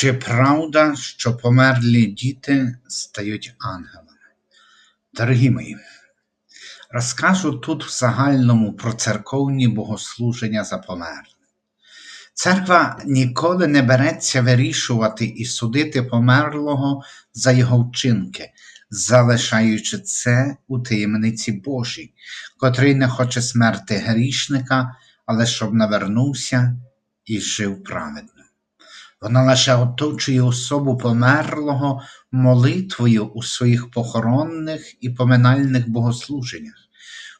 Чи правда, що померлі діти стають ангелами? Дорогі мої, розкажу тут в загальному про церковні богослуження за померлих. Церква ніколи не береться вирішувати і судити померлого за його вчинки, залишаючи це у таємниці Божій, котрий не хоче смерти грішника, але щоб навернувся і жив праведно. Вона лише оточує особу померлого молитвою у своїх похоронних і поминальних богослуженнях,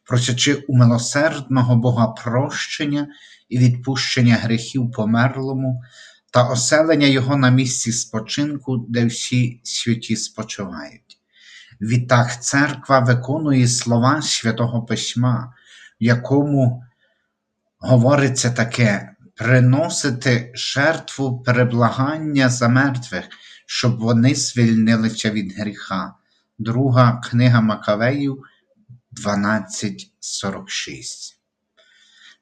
просячи у милосердного Бога прощення і відпущення гріхів померлому та оселення Його на місці спочинку, де всі святі спочивають. Відтак церква виконує слова Святого Письма, в якому говориться таке приносити жертву переблагання за мертвих, щоб вони звільнилися від гріха. Друга книга Макавеїв 12.46.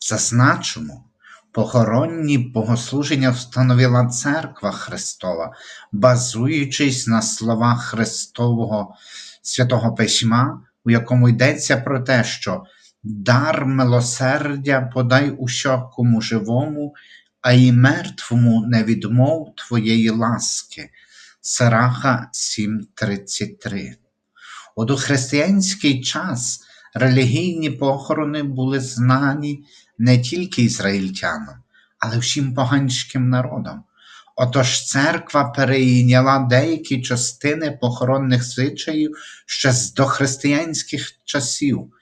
Зазначимо, похоронні богослуження встановила Церква Христова, базуючись на словах Христового Святого Письма, у якому йдеться про те, що дар милосердя подай усякому живому, а й мертвому не відмов твоєї ласки. Сараха 7:33. От У дохристиянський час релігійні похорони були знані не тільки ізраїльтянам, але всім поганським народам. Отож церква перейняла деякі частини похоронних звичаїв ще з дохристиянських часів,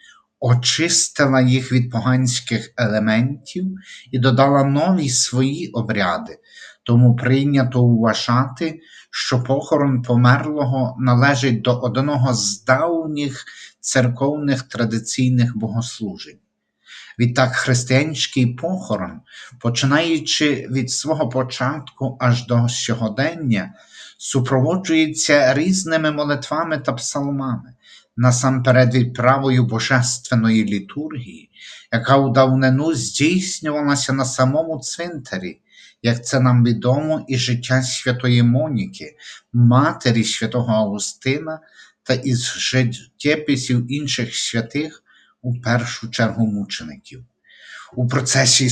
очистила їх від поганських елементів і додала нові свої обряди, тому прийнято вважати, що похорон померлого належить до одного з давніх церковних традиційних богослужень. Відтак християнський похорон, починаючи від свого початку аж до сьогодення, супроводжується різними молитвами та псалмами, насамперед відправою божественної літургії, яка у давнину здійснювалася на самому цвинтарі, як це нам відомо і життя святої Моніки, матері святого Августина та із життєписів інших святих, у першу чергу мучеників. У процесі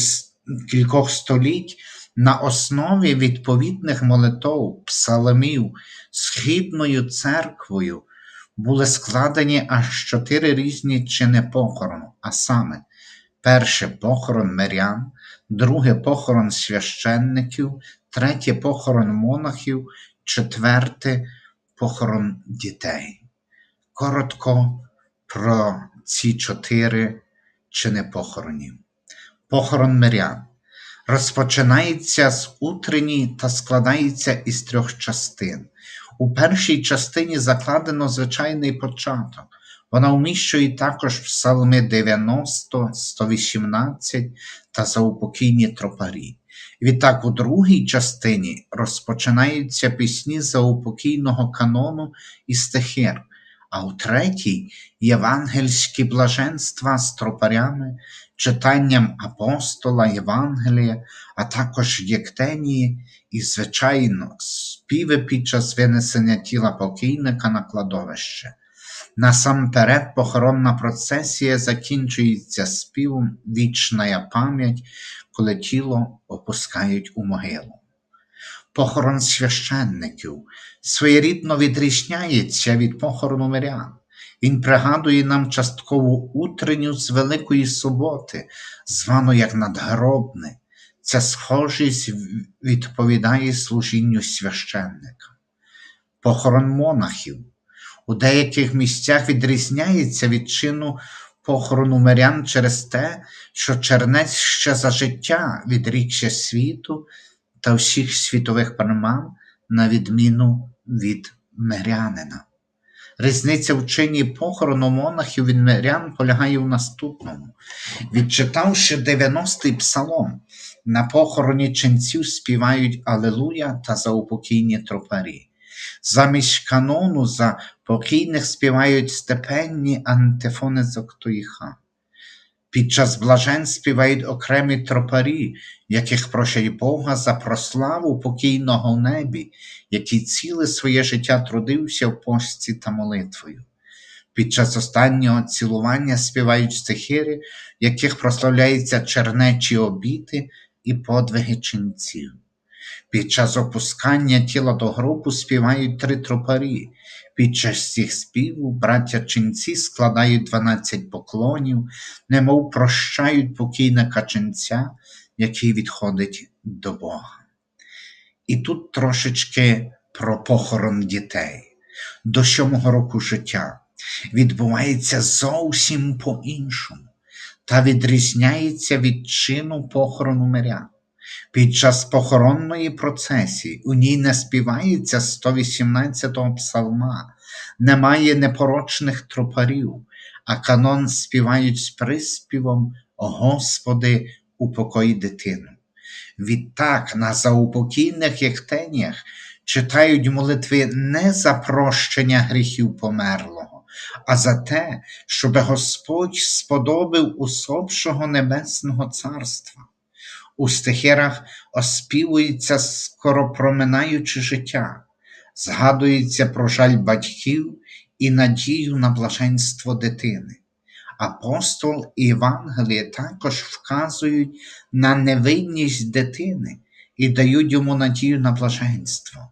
кількох століть на основі відповідних молитов, псалмів, східною церквою були складені аж чотири різні чини похорону, а саме, перше похорон мирян, друге похорон священників, третє похорон монахів, четверте похорон дітей. Коротко про ці чотири чини похоронів. Похорон мирян розпочинається з утрені та складається із трьох частин. У першій частині закладено звичайний початок. Вона вміщує також псалми 90, 118 та заупокійні тропарі. Відтак у другій частині розпочинаються пісні заупокійного канону і стихир, а у третій євангельські блаженства з тропарями, читанням апостола Євангелія, а також єктенії і, звичайно, співи під час винесення тіла покійника на кладовище. Насамперед похоронна процесія закінчується співом вічна пам'ять, коли тіло опускають у могилу. Похорон священників своєрідно відрізняється від похорону мирян. Він пригадує нам часткову утренню з Великої суботи, звану як надгробне. Ця схожість відповідає служінню священника. Похорон монахів у деяких місцях відрізняється від чину похорону мирян через те, що чернець ще за життя відрікся світу та всіх світових приман, на відміну від мирянина. Різниця в похорону монахів від мирян полягає в наступному. Відчитавши 90-й псалом, на похороні ченців співають Алелуя та заупокійні тропарі. Замість канону за покійних співають степенні антифони з Октоїха. Під час блажен співають окремі тропарі, яких прощать Бога за прославу покійного в небі, який ціле своє життя трудився в пості та молитвою. Під час останнього цілування співають стихири, в яких прославляються чернечі обіти і подвиги ченців. Під час опускання тіла до гробу співають три тропарі. Під час цих співів браття ченці складають дванадцять поклонів, немов прощають покійника ченця, який відходить до Бога. І тут трошечки про похорон дітей. До сьомого року життя відбувається зовсім по-іншому та відрізняється від чину похорону мирян. Під час похоронної процесії у ній не співається 118-го псалма, немає непорочних тропарів, а канон співають з приспівом Господи, упокой дитину. Відтак на заупокійних єхтеніях читають молитви не за прощення гріхів померлого, а за те, щоби Господь сподобив усопшого Небесного Царства. У стихирах оспівується скоропроминаюче життя, згадується про жаль батьків і надію на блаженство дитини. Апостол і Євангеліє також вказують на невинність дитини і дають йому надію на блаженство.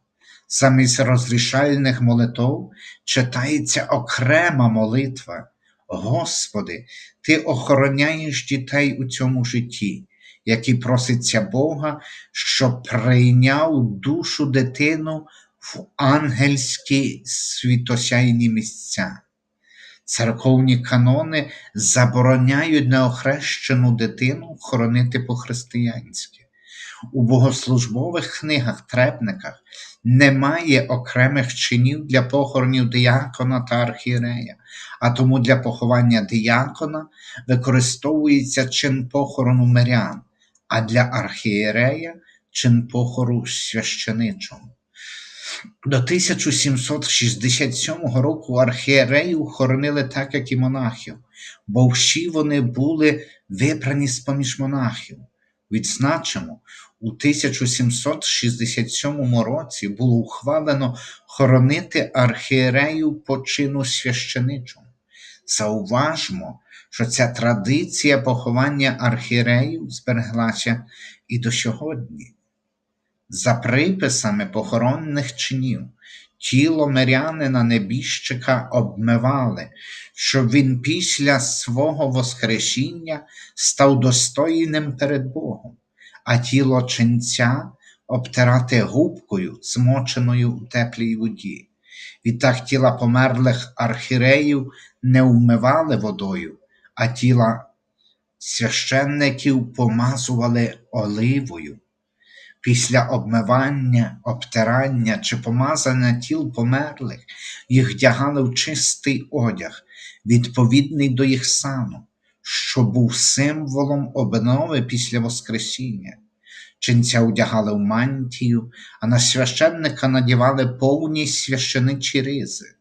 Замість розрішальних молитв читається окрема молитва. Господи, Ти охороняєш дітей у цьому житті який проситься Бога, щоб прийняв душу дитину в ангельські світосяйні місця. Церковні канони забороняють неохрещену дитину хоронити по-християнськи. У богослужбових книгах, трепниках немає окремих чинів для похоронів диякона та архієрея, а тому для поховання диякона використовується чин похорону мирян а для архієрея чин похору священичого. До 1767 року архієреїв хоронили так, як і монахів, бо всі вони були вибрані з поміж монахів. Відзначимо, у 1767 році було ухвалено хоронити архієреїв по чину священичому. Зауважмо, що ця традиція поховання архіреїв збереглася і до сьогодні. За приписами похоронних чинів тіло мирянина небіжчика обмивали, щоб він після свого Воскресіння став достойним перед Богом, а тіло ченця обтирати губкою, змоченою у теплій воді. Відтак тіла померлих архіреїв не вмивали водою, а тіла священників помазували оливою. Після обмивання, обтирання чи помазання тіл померлих їх вдягали в чистий одяг, відповідний до їх сану, що був символом обнови після Воскресіння. Ченця одягали в мантію, а на священника надівали повні священичі ризи,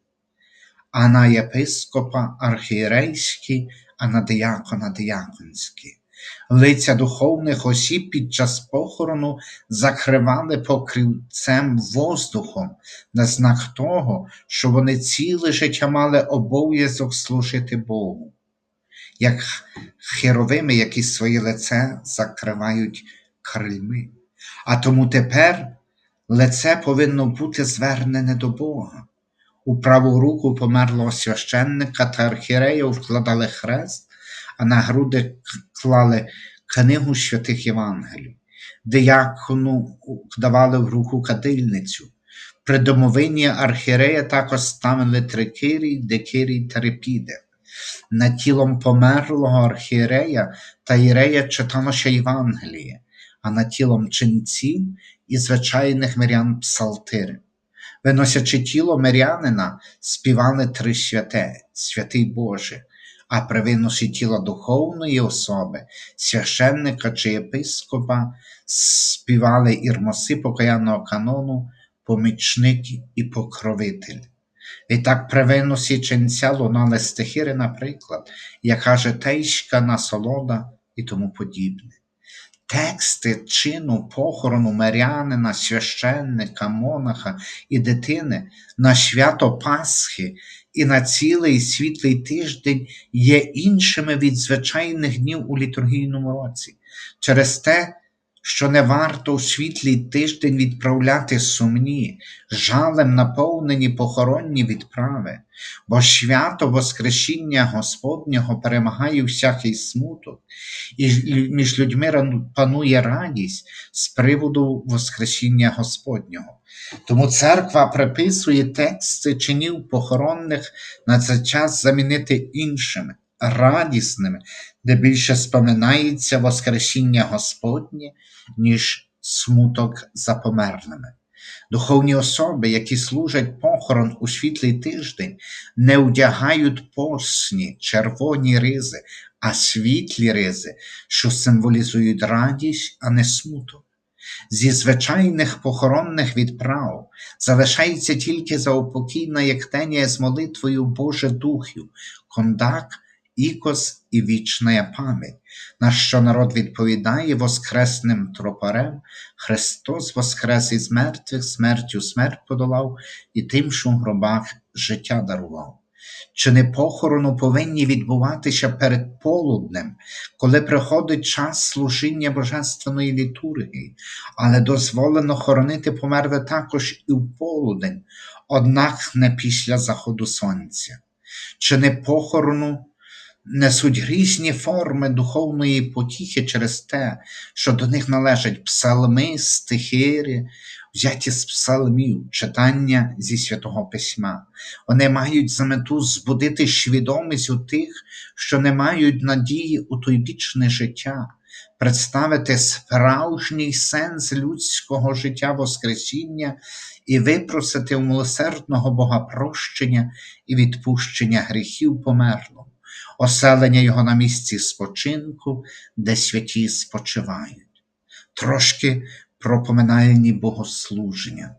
а на єпископа архієрейські а на диякона дияконські. Лиця духовних осіб під час похорону закривали покривцем воздухом на знак того, що вони ціле життя мали обов'язок служити Богу, як херовими, які своє лице закривають крильми. А тому тепер лице повинно бути звернене до Бога. У праву руку померлого священника та архірея вкладали хрест, а на груди клали книгу святих Євангелій. Диякону давали в руку кадильницю. При домовині архірея також ставили трикирій, декирій та репіде. Над тілом померлого архієрея та ірея читалося Євангеліє, а над тілом ченців і звичайних мирян псалтири. Виносячи тіло мирянина, співали три святе, святий Боже, а при виносі тіла духовної особи, священника чи єпископа, співали ірмоси покаянного канону, помічник і покровитель. Відтак при виносі ченця лунали стихири, наприклад, яка житейська насолода і тому подібне. Тексти чину похорону мирянина, священника, монаха і дитини на свято Пасхи і на цілий світлий тиждень є іншими від звичайних днів у літургійному році. Через те, що не варто у світлий тиждень відправляти сумні, жалем наповнені похоронні відправи, бо свято Воскресіння Господнього перемагає всякий смуток, і між людьми панує радість з приводу Воскресіння Господнього. Тому церква приписує тексти чинів похоронних на цей час замінити іншими, радісними, де більше споминається Воскресіння Господнє, ніж смуток за померлими. Духовні особи, які служать похорон у світлий тиждень, не вдягають посні червоні ризи, а світлі ризи, що символізують радість, а не смуток. Зі звичайних похоронних відправ залишається тільки заупокійна єктенія з молитвою Боже Духів, кондак, ікос і вічна пам'ять, на що народ відповідає воскресним тропарем Христос воскрес із мертвих, смертю смерть подолав і тим, що в гробах життя дарував. Чини похорону повинні відбуватися перед полуднем, коли приходить час служіння божественної літургії, але дозволено хоронити померле також і в полудень, однак не після заходу сонця. Чини похорону несуть різні форми духовної потіхи через те, що до них належать псалми, стихири, взяті з псалмів, читання зі святого письма. Вони мають за мету збудити свідомість у тих, що не мають надії у той вічне життя, представити справжній сенс людського життя Воскресіння і випросити у милосердного Бога прощення і відпущення гріхів померлого, оселення його на місці спочинку, де святі спочивають. Трошки про поминальні богослуження.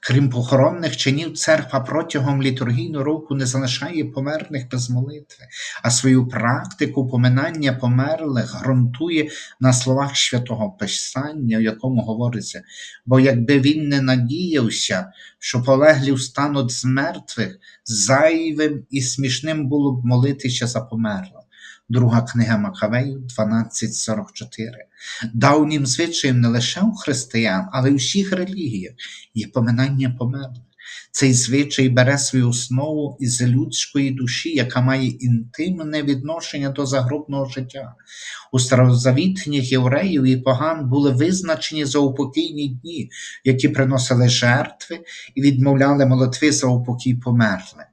Крім похоронних чинів, церква протягом літургійного року не залишає померлих без молитви, а свою практику поминання померлих ґрунтує на словах святого Писання, в якому говориться: бо якби він не надіявся, що полеглі встануть з мертвих, зайвим і смішним було б молитися за померлих. Друга книга Макавеїв 12.44. Давнім звичаєм не лише у християн, але й у всіх релігіях є поминання померлих. Цей звичай бере свою основу із людської душі, яка має інтимне відношення до загробного життя. У старозавітніх євреїв і поган були визначені заупокійні дні, які приносили жертви і відмовляли молитви за упокій померлих.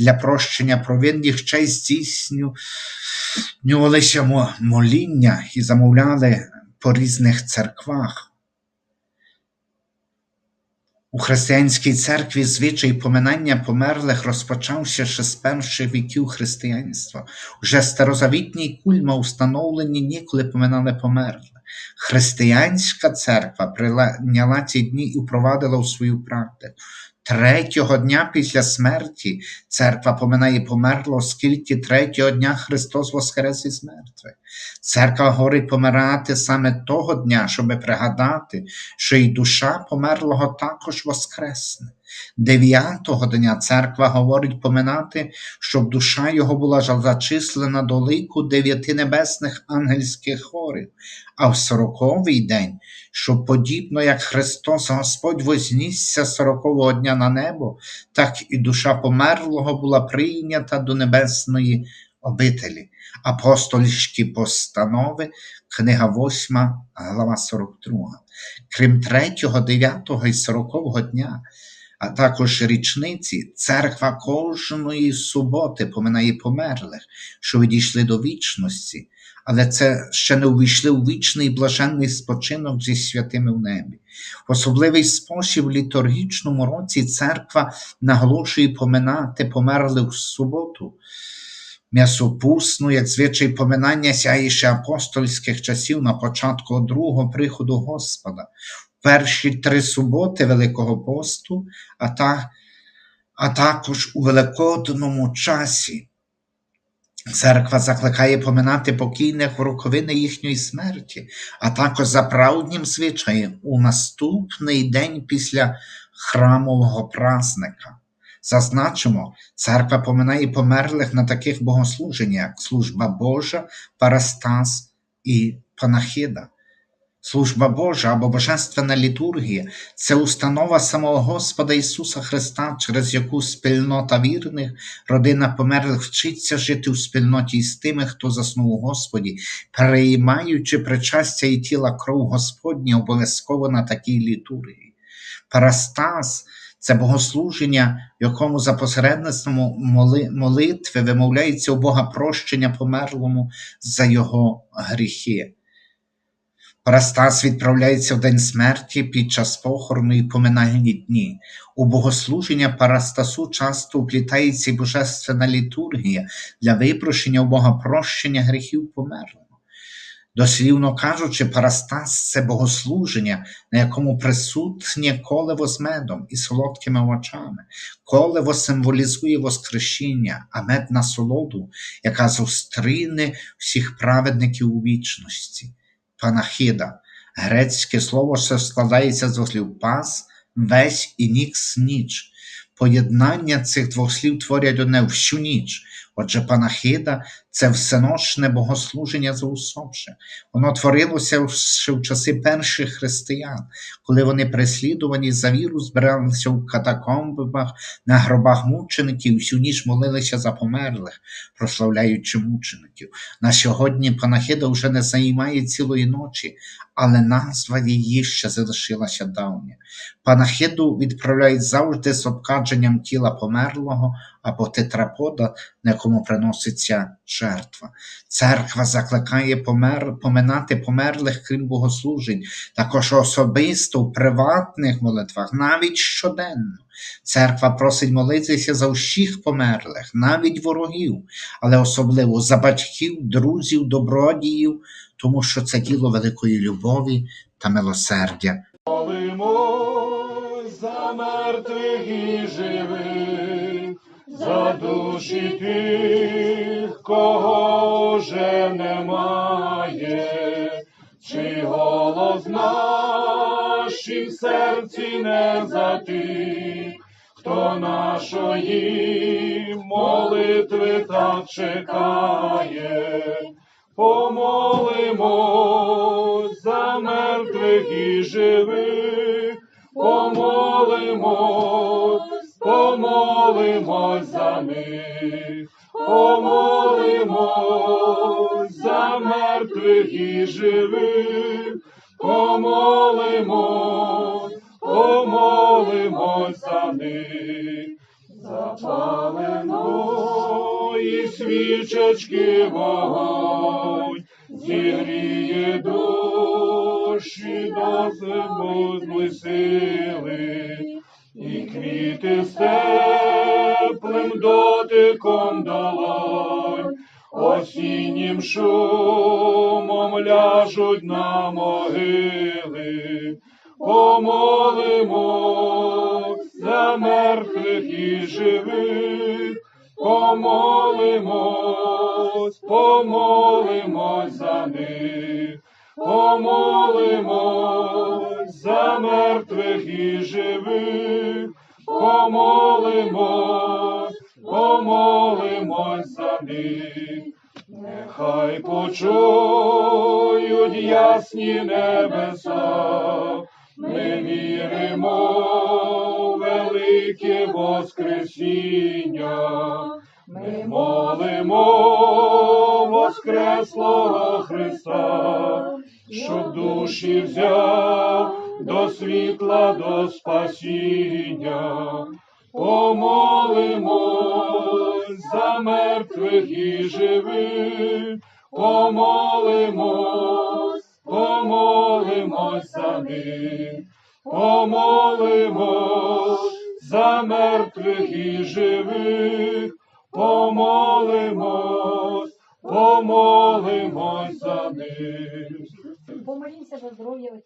Для прощення провин їх ще й здійснювалися моління і замовляли по різних церквах. У християнській церкві звичай поминання померлих розпочався ще з перших віків християнства. Уже старозавітній кульма установлені ніколи поминали померлих. Християнська церква прийняла ці дні і впровадила у свою практику. Третього дня після смерті церква поминає померло, оскільки третього дня Христос воскрес із мертвих. Церква говорить помирати саме того дня, щоб пригадати, що й душа померлого також воскресне. Дев'ятого дня церква говорить поминати, щоб душа його була зачислена до лику дев'яти небесних ангельських хорів, а в сороковий день, щоб подібно як Христос Господь вознісся сорокового дня на небо, так і душа померлого була прийнята до небесної обителі. Апостольські постанови, книга 8, глава 42. Крім 3, 9 і 40 дня, а також річниці, церква кожної суботи поминає померлих, що відійшли до вічності, але це ще не увійшли у вічний блаженний спочинок зі святими в небі. В особливий спосіб в літургічному році церква наголошує поминати померлих в суботу. М'ясопусну, як звичай поминання сяє ще апостольських часів на початку другого приходу Господа. Перші три суботи Великого посту, а, та, а також у великодному часі. Церква закликає поминати покійних в роковини їхньої смерті, а також за правднім звичаєм у наступний день після храмового празника. Зазначимо, церква поминає померлих на таких богослуженнях, як служба Божа, Парастас і Панахида. Служба Божа або Божественна літургія це установа самого Господа Ісуса Христа, через яку спільнота вірних, родина померлих вчиться жити у спільноті з тими, хто заснув у Господі, переймаючи причастя і тіла кров Господня обов'язково на такій літургії. Парастас це богослуження, в якому за посередництвом молитви вимовляється у Бога прощення померлому за його гріхи. Парастас відправляється в день смерті під час похорону і поминальні дні. У богослуження Парастасу часто вплітається божественна літургія для випрошення у Бога прощення гріхів померлого. Дослівно кажучи, Парастас це богослуження, на якому присутнє колево з медом і солодкими очами. Колево символізує Воскресіння, а мед насолоду, яка зустріне всіх праведників у вічності. Панахида. Грецьке слово, що складається з двох слів пас, весь і нікс ніч. Поєднання цих двох слів творять одне всю ніч. Отже, панахида це всеночне богослуження за усопших. Воно творилося ще в часи перших християн, коли вони преслідувані за віру збиралися в катакомбах, на гробах мучеників, всю ніч молилися за померлих, прославляючи мучеників. На сьогодні панахида вже не займає цілої ночі, але назва її ще залишилася давня. Панахиду відправляють завжди з обкадженням тіла померлого або тетрапода, на якому приноситься жертва. Церква закликає помер, поминати померлих, крім богослужень, також особисто в приватних молитвах, навіть щоденно. Церква просить молитися за всіх померлих, навіть ворогів, але особливо за батьків, друзів, добродіїв, тому що це діло великої любові та милосердя. Молимось за мертвих і живих, за душі тих, кого вже немає, чи голос нашій в серці не за тих, хто нашої молитви так чекає. Помолимось за мертвих і живих, помолимось, помолимось за них, помолимось за мертвих і живих, помолимось, Помолимось за мертвих і живих, помолимось, помолимось за них, помолимось за мертвих і живих, молимо Воскреслого Христа, щоб душі взяв до світла, до спасіння. Помолимось за мертвих і живих, помолимось, помолимось за них, помолимось за мертвих і живих, помолимось, помолимось за них. Помолімося за здоров'я